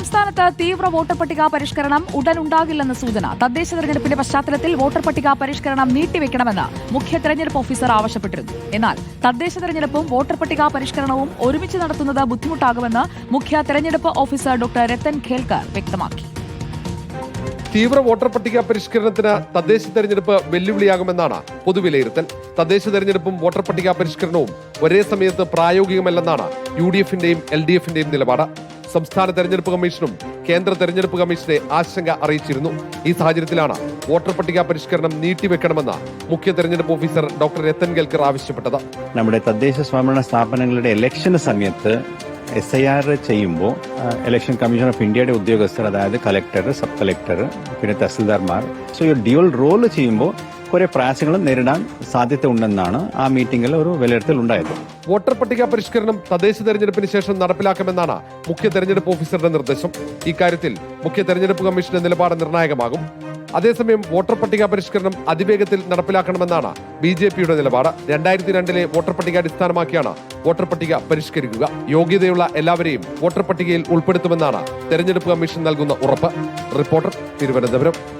സംസ്ഥാനത്ത് തീവ്ര വോട്ടർ പട്ടിക പരിഷ്കരണം ഉടൻ ഉണ്ടാകില്ലെന്ന് സൂചന. തദ്ദേശ തെരഞ്ഞെടുപ്പിന്റെ പശ്ചാത്തലത്തിൽ വോട്ടർ പട്ടിക പരിഷ്കരണം നീട്ടിവെക്കണമെന്ന് മുഖ്യ തെരഞ്ഞെടുപ്പ് ഓഫീസർ ആവശ്യപ്പെട്ടിരുന്നു. എന്നാൽ തദ്ദേശ തെരഞ്ഞെടുപ്പും വോട്ടർ പട്ടിക പരിഷ്കരണവും ഒരുമിച്ച് നടത്തുന്നത് ബുദ്ധിമുട്ടാകുമെന്ന് മുഖ്യ തെരഞ്ഞെടുപ്പ് ഓഫീസർ ഡോക്ടർ രത്തൻ ഖേൽക്കർ വ്യക്തമാക്കി. തീവ്ര വോട്ടർ പട്ടിക പരിഷ്കരണത്തിന് തദ്ദേശ തെരഞ്ഞെടുപ്പ് വെല്ലുവിളിയാകുമെന്നാണ് പൊതുവിലയിരുത്തൽ. തദ്ദേശ തെരഞ്ഞെടുപ്പും വോട്ടർ പട്ടിക പരിഷ്കരണവും ഒരേ സമയത്ത് പ്രായോഗികമല്ലെന്നാണ് യു ഡി എഫിന്റെയും എൽ ഡി എഫിന്റെയും നിലപാട്. സംസ്ഥാന തെരഞ്ഞെടുപ്പ് കമ്മീഷനും കേന്ദ്ര തെരഞ്ഞെടുപ്പ് കമ്മീഷനെ ആശങ്ക അറിയിച്ചിരുന്നു. ഈ സാഹചര്യത്തിലാണ് വോട്ടർ പട്ടിക പരിഷ്കരണം നീട്ടിവെക്കണമെന്ന് മുഖ്യ തെരഞ്ഞെടുപ്പ് ഓഫീസർ ഡോക്ടർ രത്തൻ ഗൽക്കർ ആവശ്യപ്പെട്ടത്. നമ്മുടെ തദ്ദേശ സ്വയംഭരണ സ്ഥാപനങ്ങളുടെ ഇലക്ഷന് സമയത്ത് എസ് ഐ ആർ ചെയ്യുമ്പോൾ ഇലക്ഷൻ കമ്മീഷൻ ഓഫ് ഇന്ത്യയുടെ ഉദ്യോഗസ്ഥർ അതായത് കലക്ടർ സബ് കലക്ടർ പിന്നെ തഹസിൽദാർമാർ സോ ഡ്യുവൽ റോൾ ചെയ്യുമ്പോൾ കുറെ പ്രയാസങ്ങളും നേരിടാൻ സാധ്യത ഉണ്ടെന്നാണ് ആ മീറ്റിംഗിൽ ഒരു വിലയിരുത്തൽ ഉണ്ടായത്. വോട്ടർ പട്ടിക പരിഷ്കരണം തദ്ദേശ തെരഞ്ഞെടുപ്പിന് ശേഷം നടപ്പിലാക്കുമെന്നാണ് മുഖ്യ തെരഞ്ഞെടുപ്പ് ഓഫീസറുടെ നിർദ്ദേശം. ഇക്കാര്യത്തിൽ മുഖ്യ തെരഞ്ഞെടുപ്പ് കമ്മീഷന്റെ നിലപാട് നിർണായകമാകും. അതേസമയം വോട്ടർ പട്ടിക പരിഷ്കരണം അതിവേഗത്തിൽ നടപ്പിലാക്കണമെന്നാണ് ബി ജെ പിയുടെ നിലപാട്. രണ്ടായിരത്തി രണ്ടിലെ വോട്ടർ പട്ടിക അടിസ്ഥാനമാക്കിയാണ് വോട്ടർ പട്ടിക പരിഷ്കരിക്കുക. യോഗ്യതയുള്ള എല്ലാവരെയും വോട്ടർ പട്ടികയിൽ ഉൾപ്പെടുത്തുമെന്നാണ് തെരഞ്ഞെടുപ്പ് കമ്മീഷൻ നൽകുന്ന ഉറപ്പ്. റിപ്പോർട്ടർ തിരുവനന്തപുരം.